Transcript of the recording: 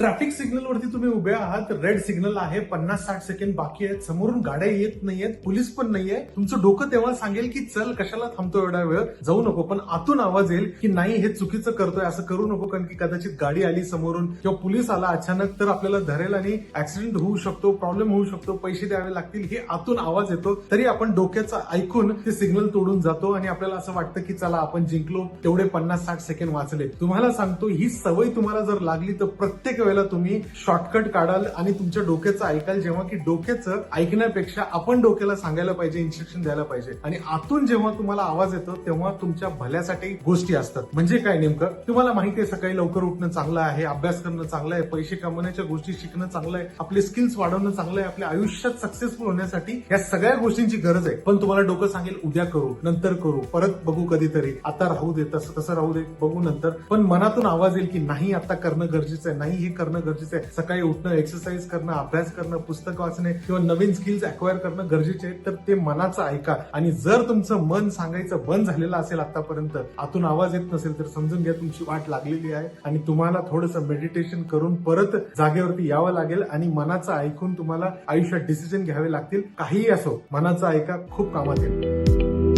Traffic signal वरती तुम्ही उभे आहात. रेड सिग्नल आहे. पन्नास साठ सेकंड बाकी आहेत. समोरून गाड्या येत नाहीयेत. पोलीस पण नाहीये. तुमचं डोकं तेव्हा सांगेल की चल कशाला थांबतो एवढा वेळ? जाऊ नको. पण आतून आवाज येईल की नाही हे चुकीचं करतोय असं करू नको. कारण की कदाचित गाडी आली समोरून किंवा पोलीस आला अचानक तर आपल्याला धरेल आणि ऍक्सिडेंट होऊ शकतो प्रॉब्लेम होऊ शकतो. पैसे द्यावे लागतील. हे आतून आवाज येतो. तरी आपण डोक्याचं ऐकून ते सिग्नल तोडून जातो आणि आपल्याला असं वाटतं की चला आपण जिंकलो. तेवढे पन्नास साठ सेकंड वाचले. तुम्हाला सांगतो ही सवय तुम्हाला जर लागली तर प्रत्येक वेळेला तुम्ही शॉर्टकट काढाल आणि तुमच्या डोक्याचं ऐकाल जेव्हा की डोक्याचं ऐकण्यापेक्षा आपण डोक्याला सांगायला पाहिजे इन्स्ट्रक्शन द्यायला पाहिजे. आणि आतून जेव्हा तुम्हाला आवाज येतो तेव्हा तुमच्या भल्यासाठी गोष्टी असतात. म्हणजे काय नेमकं? तुम्हाला माहिती आहे सकाळी लवकर उठणं चांगलं आहे अभ्यास करणं चांगलं आहे पैसे कमवण्याच्या गोष्टी शिकणं चांगलं आहे आपले स्किल्स वाढवणं चांगलं आहे आपल्या आयुष्यात सक्सेसफुल होण्यासाठी या सगळ्या गोष्टींची गरज आहे. पण तुम्हाला डोकं सांगेल उद्या करू नंतर करू परत बघू कधीतरी. आता राहू दे तसं तसं राहू दे बघू नंतर. पण मनातून आवाज येईल की नाही आता करणं गरजेचं आहे नाही हे करणं गरजेचं आहे. सकाळी उठणं एक्सरसाइज करणं अभ्यास करणं पुस्तक वाचणे किंवा नवीन स्किल्स अक्वायर करणं गरजेचे आहे तर ते मनाचं ऐका. आणि जर तुमचं मन सांगायचं बंद झालेलं असेल आतापर्यंत आतून आवाज येत नसेल तर समजून घ्या तुमची वाट लागलेली आहे. आणि तुम्हाला थोडंसं मेडिटेशन करून परत जागेवरती यावं लागेल आणि मनाचं ऐकून तुम्हाला आयुष्यात डिसिजन घ्यावे लागतील. काहीही असो मनाचं ऐका खूप कामात येईल.